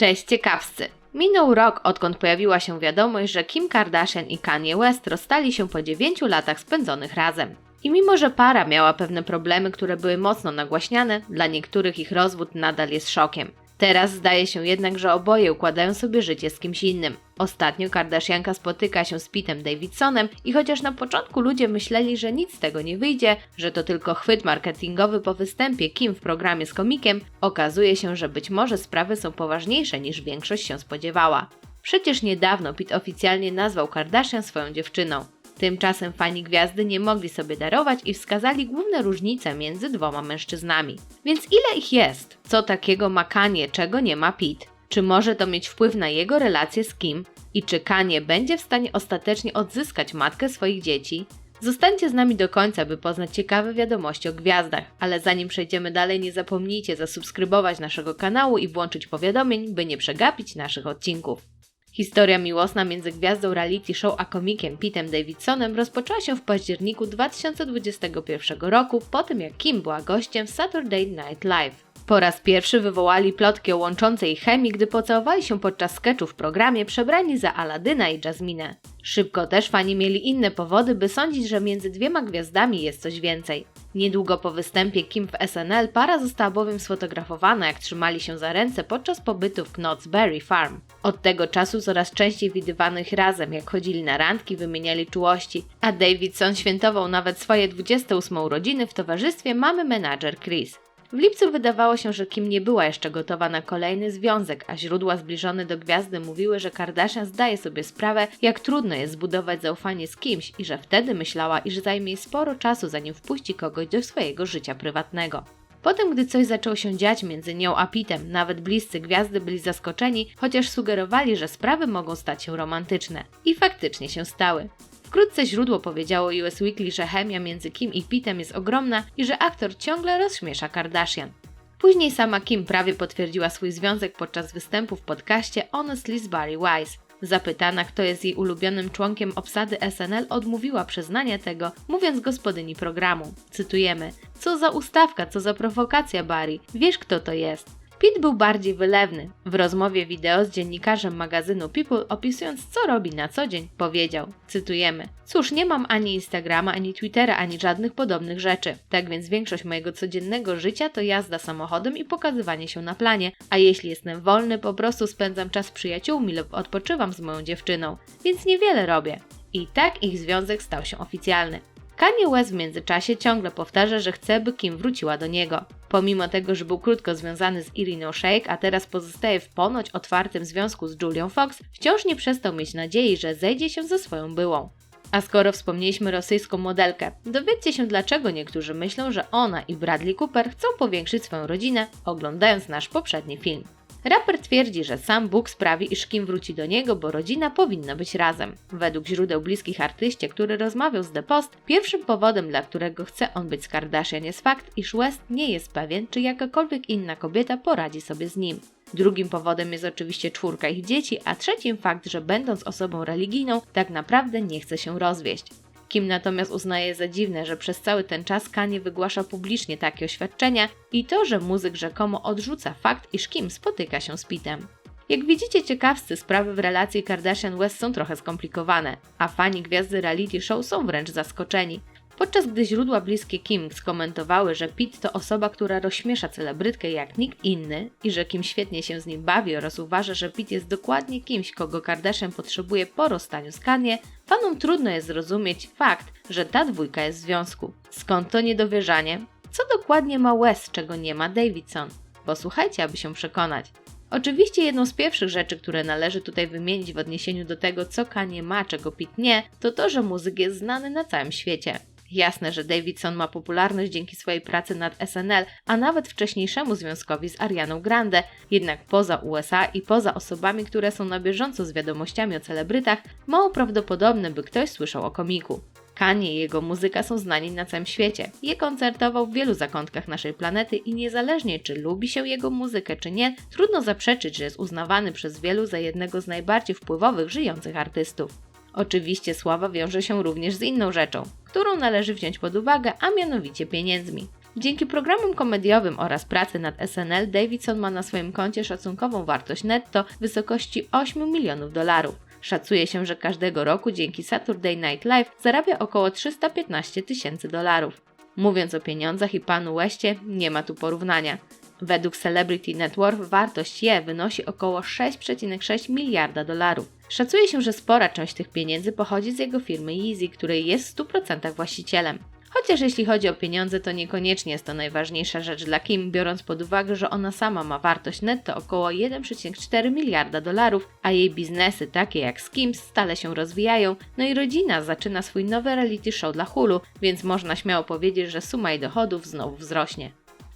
Cześć ciekawscy! Minął rok, odkąd pojawiła się wiadomość, że Kim Kardashian i Kanye West rozstali się po 9 latach spędzonych razem. I mimo, że para miała pewne problemy, które były mocno nagłaśniane, dla niektórych ich rozwód nadal jest szokiem. Teraz zdaje się jednak, że oboje układają sobie życie z kimś innym. Ostatnio Kardashianka spotyka się z Pitem Davidsonem i chociaż na początku ludzie myśleli, że nic z tego nie wyjdzie, że to tylko chwyt marketingowy po występie Kim w programie z komikiem, okazuje się, że być może sprawy są poważniejsze niż większość się spodziewała. Przecież niedawno Pete oficjalnie nazwał Kardashian swoją dziewczyną. Tymczasem fani gwiazdy nie mogli sobie darować i wskazali główne różnice między dwoma mężczyznami. Więc ile ich jest? Co takiego ma Kanye, czego nie ma Pete? Czy może to mieć wpływ na jego relację z Kim? I czy Kanye będzie w stanie ostatecznie odzyskać matkę swoich dzieci? Zostańcie z nami do końca, by poznać ciekawe wiadomości o gwiazdach, ale zanim przejdziemy dalej, nie zapomnijcie zasubskrybować naszego kanału i włączyć powiadomień, by nie przegapić naszych odcinków. Historia miłosna między gwiazdą reality show a komikiem Pitem Davidsonem rozpoczęła się w październiku 2021 roku, po tym jak Kim była gościem w Saturday Night Live. Po raz pierwszy wywołali plotki o łączącej chemii, gdy pocałowali się podczas sketchu w programie przebrani za Aladyna i Jasminę. Szybko też fani mieli inne powody, by sądzić, że między dwiema gwiazdami jest coś więcej. Niedługo po występie Kim w SNL para została bowiem sfotografowana, jak trzymali się za ręce podczas pobytu w Knott's Berry Farm. Od tego czasu coraz częściej widywano ich razem, jak chodzili na randki, wymieniali czułości, a Davidson świętował nawet swoje 28 urodziny w towarzystwie mamy menadżer Chris. W lipcu wydawało się, że Kim nie była jeszcze gotowa na kolejny związek, a źródła zbliżone do gwiazdy mówiły, że Kardashian zdaje sobie sprawę, jak trudno jest zbudować zaufanie z kimś i że wtedy myślała, iż zajmie sporo czasu, zanim wpuści kogoś do swojego życia prywatnego. Potem, gdy coś zaczęło się dziać między nią a Pitem, nawet bliscy gwiazdy byli zaskoczeni, chociaż sugerowali, że sprawy mogą stać się romantyczne. I faktycznie się stały. Wkrótce źródło powiedziało US Weekly, że chemia między Kim i Pitem jest ogromna i że aktor ciągle rozśmiesza Kardashian. Później sama Kim prawie potwierdziła swój związek podczas występu w podcaście Honestly z Barry Wise. Zapytana, kto jest jej ulubionym członkiem obsady SNL, odmówiła przyznania tego, mówiąc gospodyni programu. Cytujemy: Co za ustawka, co za prowokacja, Barry. Wiesz, kto to jest. Pete był bardziej wylewny. W rozmowie wideo z dziennikarzem magazynu People, opisując co robi na co dzień, powiedział, cytujemy, Cóż, nie mam ani Instagrama, ani Twittera, ani żadnych podobnych rzeczy. Tak więc większość mojego codziennego życia to jazda samochodem i pokazywanie się na planie, a jeśli jestem wolny, po prostu spędzam czas z przyjaciółmi lub odpoczywam z moją dziewczyną, więc niewiele robię. I tak ich związek stał się oficjalny. Kanye West w międzyczasie ciągle powtarza, że chce, by Kim wróciła do niego. Pomimo tego, że był krótko związany z Iriną Shake, a teraz pozostaje w ponoć otwartym związku z Julią Fox, wciąż nie przestał mieć nadziei, że zejdzie się ze swoją byłą. A skoro wspomnieliśmy rosyjską modelkę, dowiedzcie się dlaczego niektórzy myślą, że ona i Bradley Cooper chcą powiększyć swoją rodzinę, oglądając nasz poprzedni film. Raper twierdzi, że sam Bóg sprawi, iż Kim wróci do niego, bo rodzina powinna być razem. Według źródeł bliskich artyście, który rozmawiał z The Post, pierwszym powodem, dla którego chce on być z Kardashian jest fakt, iż West nie jest pewien, czy jakakolwiek inna kobieta poradzi sobie z nim. Drugim powodem jest oczywiście czwórka ich dzieci, a trzecim fakt, że będąc osobą religijną, tak naprawdę nie chce się rozwieść. Kim natomiast uznaje za dziwne, że przez cały ten czas Kanye wygłasza publicznie takie oświadczenia i to, że muzyk rzekomo odrzuca fakt, iż Kim spotyka się z Pitem. Jak widzicie ciekawscy, sprawy w relacji Kardashian-West są trochę skomplikowane, a fani gwiazdy reality show są wręcz zaskoczeni. Podczas gdy źródła bliskie Kim skomentowały, że Pete to osoba, która rozśmiesza celebrytkę jak nikt inny i że Kim świetnie się z nim bawi oraz uważa, że Pete jest dokładnie kimś, kogo Kardashian potrzebuje po rozstaniu z Kanye, fanom trudno jest zrozumieć fakt, że ta dwójka jest w związku. Skąd to niedowierzanie? Co dokładnie ma West, czego nie ma Davidson? Posłuchajcie, aby się przekonać. Oczywiście jedną z pierwszych rzeczy, które należy tutaj wymienić w odniesieniu do tego, co Kanye ma, czego Pete nie, to to, że muzyk jest znany na całym świecie. Jasne, że Davidson ma popularność dzięki swojej pracy nad SNL, a nawet wcześniejszemu związkowi z Arianą Grande, jednak poza USA i poza osobami, które są na bieżąco z wiadomościami o celebrytach, mało prawdopodobne, by ktoś słyszał o komiku. Kanye i jego muzyka są znani na całym świecie. Je koncertował w wielu zakątkach naszej planety i niezależnie czy lubi się jego muzykę czy nie, trudno zaprzeczyć, że jest uznawany przez wielu za jednego z najbardziej wpływowych żyjących artystów. Oczywiście sława wiąże się również z inną rzeczą, którą należy wziąć pod uwagę, a mianowicie pieniędzmi. Dzięki programom komediowym oraz pracy nad SNL, Davidson ma na swoim koncie szacunkową wartość netto w wysokości 8 milionów dolarów. Szacuje się, że każdego roku dzięki Saturday Night Live zarabia około 315 tysięcy dolarów. Mówiąc o pieniądzach i panu Westie, nie ma tu porównania. Według Celebrity Net Worth wartość je wynosi około 6,6 miliarda dolarów. Szacuje się, że spora część tych pieniędzy pochodzi z jego firmy Yeezy, której jest w 100% właścicielem. Chociaż jeśli chodzi o pieniądze, to niekoniecznie jest to najważniejsza rzecz dla Kim, biorąc pod uwagę, że ona sama ma wartość netto około 1,4 miliarda dolarów, a jej biznesy takie jak Skims stale się rozwijają, no i rodzina zaczyna swój nowy reality show dla Hulu, więc można śmiało powiedzieć, że suma jej dochodów znowu wzrośnie.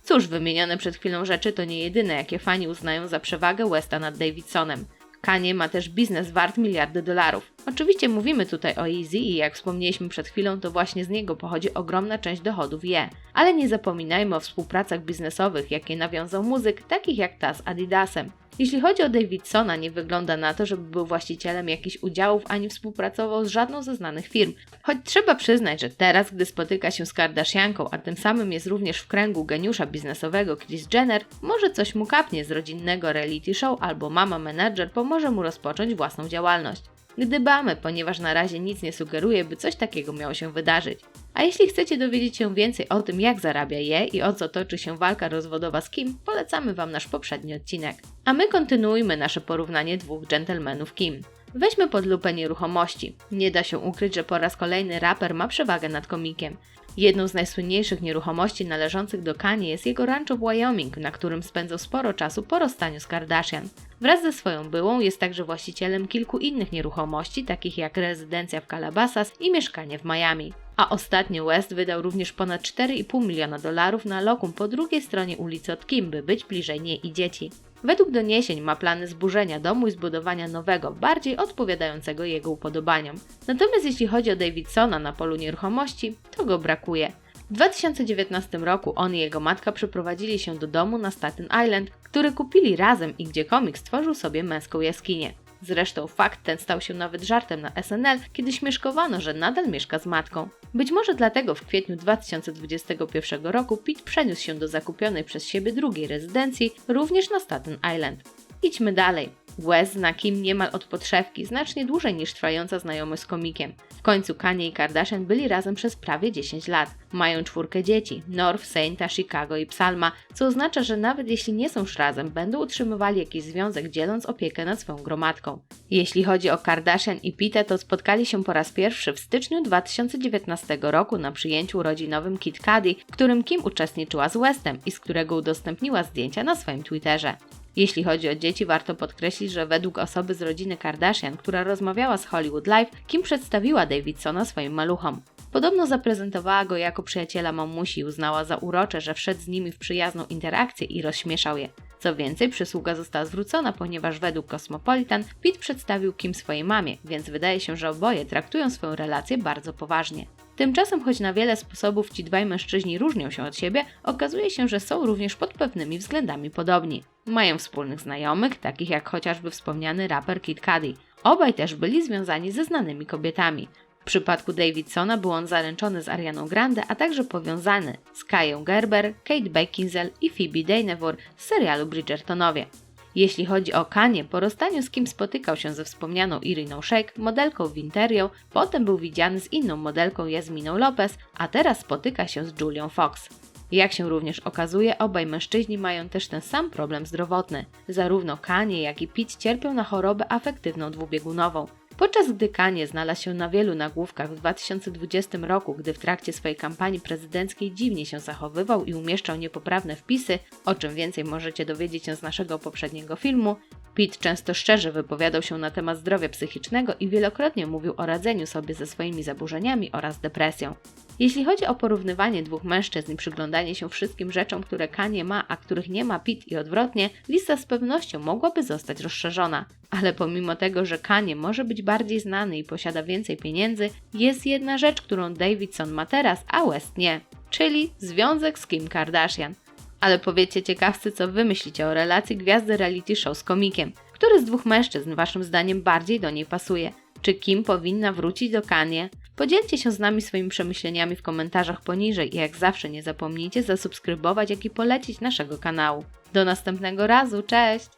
Cóż, wymienione przed chwilą rzeczy to nie jedyne, jakie fani uznają za przewagę Westa nad Davidsonem. Kanye ma też biznes wart miliardy dolarów. Oczywiście mówimy tutaj o Easy i jak wspomnieliśmy przed chwilą, to właśnie z niego pochodzi ogromna część dochodów je. Ale nie zapominajmy o współpracach biznesowych, jakie nawiązał muzyk, takich jak ta z Adidasem. Jeśli chodzi o Davidsona, nie wygląda na to, żeby był właścicielem jakichś udziałów ani współpracował z żadną ze znanych firm. Choć trzeba przyznać, że teraz, gdy spotyka się z Kardashianką, a tym samym jest również w kręgu geniusza biznesowego Kris Jenner, może coś mu kapnie z rodzinnego reality show albo mama menadżer pomoże mu rozpocząć własną działalność. Gdybamy, ponieważ na razie nic nie sugeruje, by coś takiego miało się wydarzyć. A jeśli chcecie dowiedzieć się więcej o tym, jak zarabia je i o co toczy się walka rozwodowa z Kim, polecamy Wam nasz poprzedni odcinek. A my kontynuujmy nasze porównanie dwóch dżentelmenów Kim. Weźmy pod lupę nieruchomości. Nie da się ukryć, że po raz kolejny raper ma przewagę nad komikiem. Jedną z najsłynniejszych nieruchomości należących do Kanye jest jego rancho w Wyoming, na którym spędzał sporo czasu po rozstaniu z Kardashian. Wraz ze swoją byłą jest także właścicielem kilku innych nieruchomości, takich jak rezydencja w Calabasas i mieszkanie w Miami. A ostatnio West wydał również ponad 4,5 miliona dolarów na lokum po drugiej stronie ulicy od Kim, by być bliżej niej i dzieci. Według doniesień ma plany zburzenia domu i zbudowania nowego, bardziej odpowiadającego jego upodobaniom. Natomiast jeśli chodzi o Davidsona na polu nieruchomości, to go brakuje. W 2019 roku on i jego matka przeprowadzili się do domu na Staten Island, który kupili razem i gdzie komik stworzył sobie męską jaskinię. Zresztą fakt ten stał się nawet żartem na SNL, kiedy śmieszkowano, że nadal mieszka z matką. Być może dlatego w kwietniu 2021 roku Pete przeniósł się do zakupionej przez siebie drugiej rezydencji, również na Staten Island. Idźmy dalej. Wes zna Kim niemal od podszewki, znacznie dłużej niż trwająca znajomość z komikiem. W końcu Kanye i Kardashian byli razem przez prawie 10 lat. Mają czwórkę dzieci, North, Sainta, Chicago i Psalma, co oznacza, że nawet jeśli nie są już razem, będą utrzymywali jakiś związek dzieląc opiekę nad swoją gromadką. Jeśli chodzi o Kardashian i Pete, to spotkali się po raz pierwszy w styczniu 2019 roku na przyjęciu rodzinowym Kid Cudi, w którym Kim uczestniczyła z Westem i z którego udostępniła zdjęcia na swoim Twitterze. Jeśli chodzi o dzieci, warto podkreślić, że według osoby z rodziny Kardashian, która rozmawiała z Hollywood Live, Kim przedstawiła Davidsona swoim maluchom. Podobno zaprezentowała go jako przyjaciela mamusi i uznała za urocze, że wszedł z nimi w przyjazną interakcję i rozśmieszał je. Co więcej, przysługa została zwrócona, ponieważ według Cosmopolitan Pete przedstawił Kim swojej mamie, więc wydaje się, że oboje traktują swoją relację bardzo poważnie. Tymczasem, choć na wiele sposobów ci dwaj mężczyźni różnią się od siebie, okazuje się, że są również pod pewnymi względami podobni. Mają wspólnych znajomych, takich jak chociażby wspomniany raper Kid Cudi. Obaj też byli związani ze znanymi kobietami. W przypadku Davidsona był on zaręczony z Arianą Grande, a także powiązany z Kają Gerber, Kate Beckinsale i Phoebe Dynevor z serialu Bridgertonowie. Jeśli chodzi o Kanie, po rozstaniu z kim spotykał się ze wspomnianą Iriną Shake, modelką Winterią, potem był widziany z inną modelką Jasminą Lopez, a teraz spotyka się z Julią Fox. Jak się również okazuje, obaj mężczyźni mają też ten sam problem zdrowotny. Zarówno Kanie, jak i Pete cierpią na chorobę afektywną dwubiegunową. Podczas gdy Kanye znalazł się na wielu nagłówkach w 2020 roku, gdy w trakcie swojej kampanii prezydenckiej dziwnie się zachowywał i umieszczał niepoprawne wpisy, o czym więcej możecie dowiedzieć się z naszego poprzedniego filmu, Pete często szczerze wypowiadał się na temat zdrowia psychicznego i wielokrotnie mówił o radzeniu sobie ze swoimi zaburzeniami oraz depresją. Jeśli chodzi o porównywanie dwóch mężczyzn i przyglądanie się wszystkim rzeczom, które Kanye ma, a których nie ma Pete i odwrotnie, lista z pewnością mogłaby zostać rozszerzona. Ale pomimo tego, że Kanye może być bardziej znany i posiada więcej pieniędzy, jest jedna rzecz, którą Davidson ma teraz, a West nie, czyli związek z Kim Kardashian. Ale powiecie ciekawcy, co wy myślicie o relacji gwiazdy reality show z komikiem. Który z dwóch mężczyzn waszym zdaniem bardziej do niej pasuje? Czy Kim powinna wrócić do Kanie? Podzielcie się z nami swoimi przemyśleniami w komentarzach poniżej i jak zawsze nie zapomnijcie zasubskrybować, jak i polecić naszego kanału. Do następnego razu, cześć!